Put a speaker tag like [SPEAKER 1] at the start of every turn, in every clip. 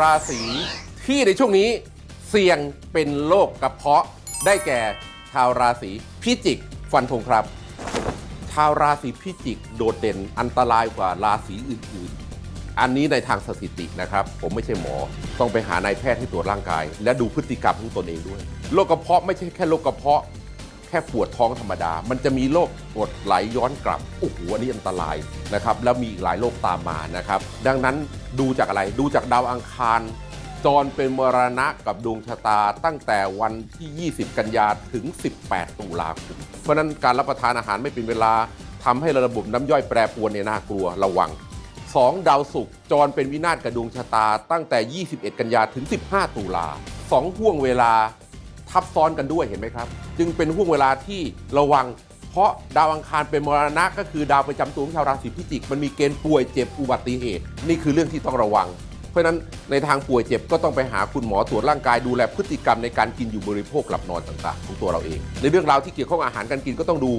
[SPEAKER 1] ราศีที่ในช่วงนี้เสี่ยงเป็นโรคกระเพาะได้แก่ชาวราศีพิจิกฟันธงครับ ชาวราศีพิจิกโดดเด่นอันตรายกว่าราศีอื่นๆ อันนี้ในทางสถิตินะครับ ผมไม่ใช่หมอต้องไปหานายแพทย์ที่ตรวจร่างกาย และดูพฤติกรรมของตนเองด้วยโรคกระเพาะไม่ใช่แค่โรคกระเพาะ แค่ปวดท้องธรรมดา มันจะมีโรคกรดไหลย้อนกลับโอ้โหอันนี้อันตรายนะครับแล้วมีอีกหลายโรคตามมานะครับ ดังนั้นดูจากอะไรดูจากดาวอังคารจรเป็นมรณะกับดวงชะตาตั้งแต่วันที่ 20 กันยาถึง 18 ตุลาคมเพราะฉะนั้นการรับประทานอาหารไม่เป็นเวลาทำให้ระบบน้ำย่อยแปรปรวนเนี่ยน่ากลัวระวัง 2 ดาวศุกร์จรเป็นวินาศกับดวงชะตา ตั้งแต่ 21 กันยาถึง 15 ตุลาสองห่วงเวลา ทับซ้อนกันด้วยเห็นไหมครับ จึงเป็นห่วงเวลาที่ระวัง เพราะดาวอังคารเป็นมรณะก็คือดาวประจำตัวของชาวราศีพิจิก มันมีเกณฑ์ป่วยเจ็บอุบัติเหตุ นี่คือเรื่องที่ต้องระวัง เพราะฉะนั้นในทางป่วยเจ็บก็ต้องไปหาคุณหมอตรวจร่างกายดูแลพฤติกรรมในการกินอยู่บริโภคหลับนอนต่างๆ ของตัวเราเอง ในเรื่องราวที่เกี่ยวข้องอาหารการกินก็ต้องดู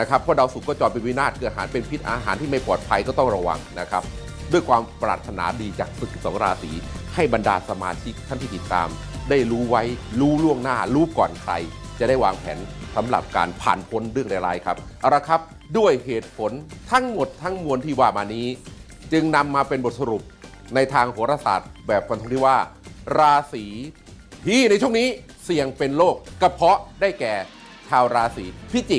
[SPEAKER 1] นะครับเพราะดาวศุกร์ก็จรเป็นวินาศคืออาหารเป็นพิษอาหารที่ไม่ปลอดภัยก็ต้องระวังนะครับด้วยความปรารถนาดีจากศึกสองราศีให้บรรดาสมาชิกท่านที่ติดตาม ได้รู้ไว้รู้ล่วงหน้า รู้ก่อนใคร จะได้วางแผนสำหรับการผ่านพ้นเรื่องร้ายๆครับเอาละครับด้วยเหตุผลทั้งหมดทั้งมวลที่ว่ามานี้ จึงนำมาเป็นบทสรุปในทางโหราศาสตร์ แบบฟันธงที่ว่า ราศีที่ในช่วงนี้เสี่ยงเป็นโรคกระเพาะได้แก่ชาวราศีพิจิก